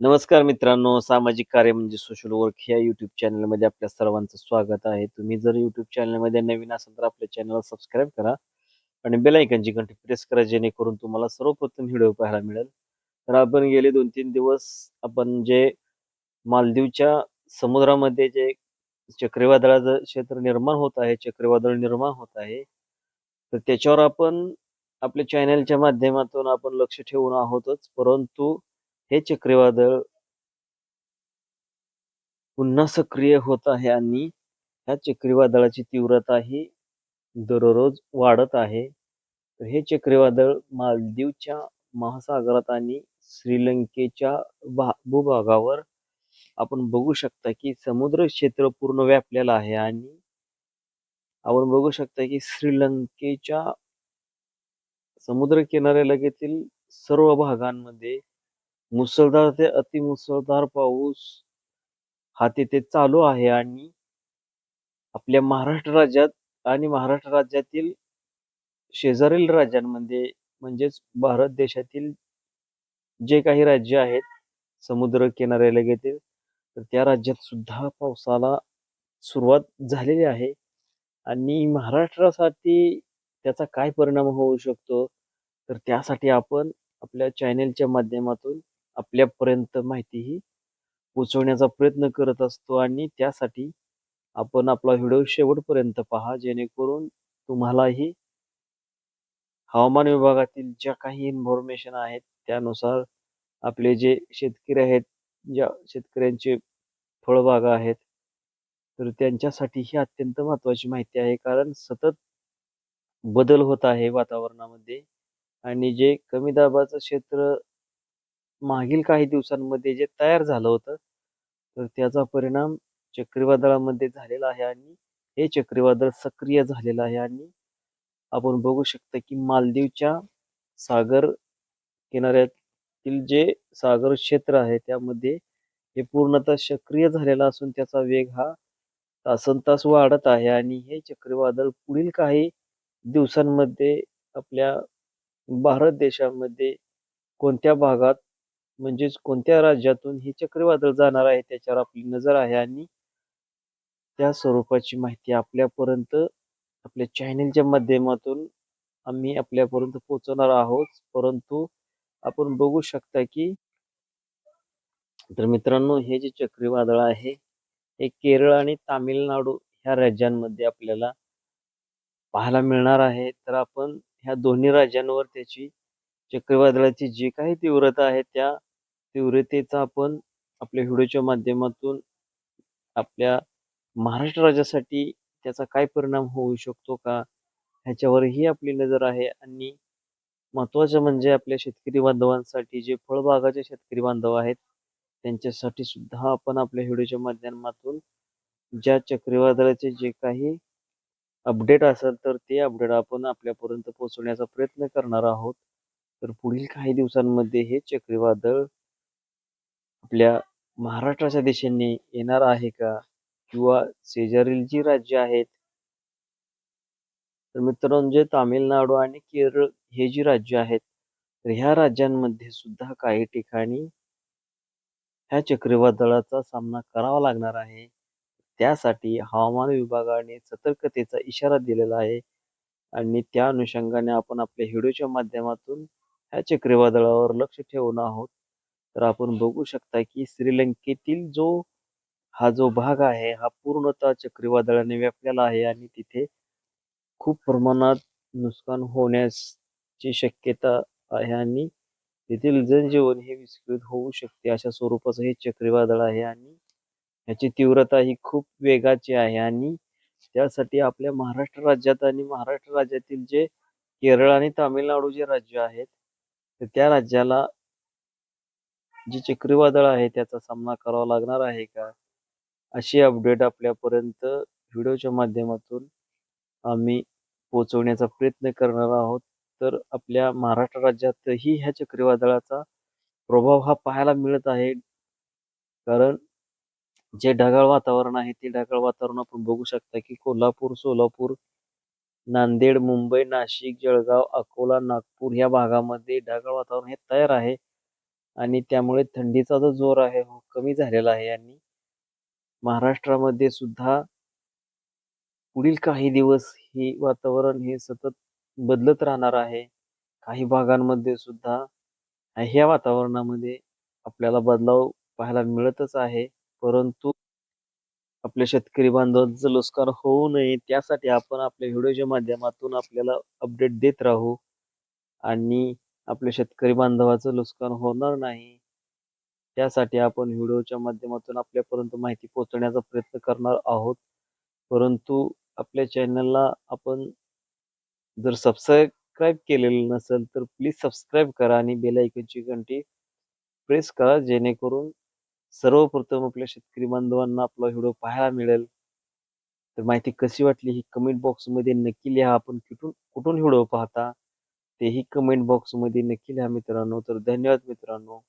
नमस्कार मित्रांनो सामाजिक कार्य म्हणजे सोशल वर्क ह्या युट्यूब चॅनलमध्ये आपल्या सर्वांचं स्वागत आहे. तुम्ही जर युट्यूब चॅनलमध्ये नवीन असाल तर आपल्या चॅनलला सबस्क्राईब करा आणि बेल आयकनची घंटी प्रेस करा जेणेकरून तुम्हाला सर्वप्रथम व्हिडिओ पाहायला मिळेल. तर आपण गेले दोन तीन दिवस आपण जे मालदीवच्या समुद्रामध्ये जे चक्रीवादळाचं क्षेत्र निर्माण होत आहे चक्रीवादळ निर्माण होत आहे तर त्याच्यावर आपण आपल्या चॅनलच्या माध्यमातून आपण लक्ष ठेवून आहोतच. परंतु हे चक्रीवादळ पुन्हा सक्रिय होत आहे आणि ह्या चक्रीवादळाची तीव्रता ही दररोज वाढत आहे. हे चक्रीवादळ मालदीवच्या महासागरात आणि श्रीलंकेच्या भा भूभागावर आपण बघू शकता की समुद्र क्षेत्र पूर्ण व्यापलेलं आहे आणि आपण बघू शकता की श्रीलंकेच्या समुद्र किनाऱ्या लगेतील सर्व भागांमध्ये मुसळधार ते अतिमुसळधार पाऊस हा तिथे चालू आहे आणि आपल्या महाराष्ट्र राज्यात आणि महाराष्ट्र राज्यातील शेजारील राज्यांमध्ये म्हणजेच भारत देशातील जे काही राज्य आहेत समुद्र किनाऱ्यालगतील तर त्या राज्यात सुद्धा पावसाला सुरुवात झालेली आहे. आणि महाराष्ट्रासाठी त्याचा काय परिणाम होऊ शकतो तर त्यासाठी आपण आपल्या चॅनेलच्या माध्यमातून आपल्यापर्यंत माहितीही पोचवण्याचा प्रयत्न करत असतो आणि त्यासाठी आपण आपला व्हिडिओ शेवटपर्यंत पहा जेणेकरून तुम्हालाही हवामान विभागातील ज्या काही इन्फॉर्मेशन आहेत त्यानुसार आपले जे शेतकरी आहेत ज्या शेतकऱ्यांचे फळबागा आहेत तर त्यांच्यासाठी ही अत्यंत महत्त्वाची माहिती आहे. कारण सतत बदल होत आहे वातावरणामध्ये आणि जे कमी दाबाचं क्षेत्र मागील काही दिवसांमध्ये जे तयार झालं होतं तर त्याचा परिणाम चक्रीवादळामध्ये झालेला आहे आणि हे चक्रीवादळ सक्रिय झालेलं आहे आणि आपण बघू शकतो की मालदीवच्या सागर किनाऱ्यातील जे सागर क्षेत्र आहे त्यामध्ये हे पूर्णतः सक्रिय झालेला असून त्याचा वेग हा तासनतास वाढत आहे आणि हे चक्रीवादळ पुढील काही दिवसांमध्ये आपल्या भारत देशामध्ये कोणत्या भागात म्हणजेच कोणत्या राज्यातून हे चक्रीवादळ जाणार आहे त्याच्यावर आपली नजर आहे आणि त्या स्वरूपाची माहिती आपल्यापर्यंत आपल्या चॅनेलच्या माध्यमातून आम्ही आपल्यापर्यंत पोहोचवणार आहोत. परंतु आपण बघू शकता की तर मित्रांनो हे जे चक्रीवादळ आहे हे केरळ आणि तामिळनाडू ह्या राज्यांमध्ये आपल्याला पाहायला मिळणार आहे. तर आपण ह्या दोन्ही राज्यांवर त्याची चक्रीवादळाची जी काही तीव्रता आहे त्या तीव्रतेचा आपण आपल्या व्हिडिओच्या माध्यमातून आपल्या महाराष्ट्र राज्यासाठी त्याचा काय परिणाम होऊ शकतो का? ह्याच्यावरही आपली नजर आहे आणि महत्त्वाचं म्हणजे आपल्या शेतकरी बांधवांसाठी जे फळबागाचे शेतकरी बांधव आहेत त्यांच्यासाठी सुद्धा आपण आपल्या व्हिडिओच्या माध्यमातून ज्या चक्रीवादळाचे जे काही अपडेट असेल तर ते अपडेट आपण आपल्यापर्यंत पोहोचवण्याचा प्रयत्न करणार आहोत. तर पुढील काही दिवसांमध्ये हे चक्रीवादळ आपल्या महाराष्ट्राच्या दिशेने येणार आहे का? किंवा शेजारील जी राज्य आहेत? तर मित्रांनो जे तामिळनाडू आणि केरळ हे जी राज्य आहेत तर ह्या राज्यांमध्ये सुद्धा काही ठिकाणी ह्या चक्रीवादळाचा सामना करावा लागणार आहे. त्यासाठी हवामान विभागाने सतर्कतेचा इशारा दिलेला आहे. आणि त्या अनुषंगाने आपण आपल्या व्हिडिओच्या माध्यमातून ह्या चक्रीवादळावर लक्ष ठेवून आहोत. तर आपण बघू शकता की श्रीलंकेतील जो हा जो भाग आहे हा पूर्णतः चक्रीवादळाने व्यापलेला आहे आणि तिथे खूप प्रमाणात नुकसान होण्याची शक्यता आहे आणि तेथील जनजीवन हे विस्कळीत होऊ शकते अशा स्वरूपाचं हे चक्रीवादळ आहे आणि याची तीव्रता ही खूप वेगाची आहे आणि त्यासाठी आपल्या महाराष्ट्र राज्यात आणि महाराष्ट्र राज्यातील जे केरळ आणि तामिळनाडू जे राज्य आहेत तर त्या राज्याला जे चक्रीवादळ आहे त्याचा सामना करावा लागणार आहे का? अशी अपडेट आपल्यापर्यंत व्हिडिओच्या माध्यमातून आम्ही पोहोचवण्याचा प्रयत्न करणार आहोत. तर आपल्या महाराष्ट्र राज्यातही ह्या चक्रीवादळाचा प्रभाव हा पाहायला मिळत आहे. कारण जे ढगाळ वातावरण आहे ते ढगाळ वातावरण आपण बघू शकता की कोल्हापूर सोलापूर नांदेड मुंबई नाशिक जळगाव अकोला नागपूर या भागामध्ये ढगाळ वातावरण हे तयार आहे. आणि त्यामुळे थंडीचा जो जोर आहे हो कमी झालेला आहे. आणि महाराष्ट्रामध्ये सुद्धा पुढील काही दिवस हे वातावरण हे सतत बदलत राहणार आहे. काही भागांमध्ये सुद्धा ह्या वातावरणामध्ये आपल्याला बदलाव पाहायला मिळतच आहे. परंतु आपल्या शेतकरी बांधवांचं नुकसान होऊ नये त्यासाठी आपण आपल्या व्हिडिओच्या माध्यमातून आपल्याला अपडेट देत राहू. आणि आपल्या शेतकरी बांधवाचं नुकसान होणार नाही त्यासाठी आपण व्हिडिओच्या माध्यमातून आपल्यापर्यंत माहिती पोहोचवण्याचा प्रयत्न करणार आहोत. परंतु आपल्या चॅनलला आपण जर सबस्क्राईब केलेलं नसेल तर प्लीज सबस्क्राईब करा आणि बेल आयकॉनची घंटी प्रेस करा जेणेकरून सर्वप्रथम आपल्या शेतकरी बांधवांना आपला व्हिडिओ पाहायला मिळेल. तर माहिती कशी वाटली ही कमेंट बॉक्समध्ये नक्की लिहा. आपण कुठून कुठून व्हिडिओ पाहता तेही कमेंट बॉक्समध्ये नक्की लिहा मित्रांनो. तर धन्यवाद मित्रांनो.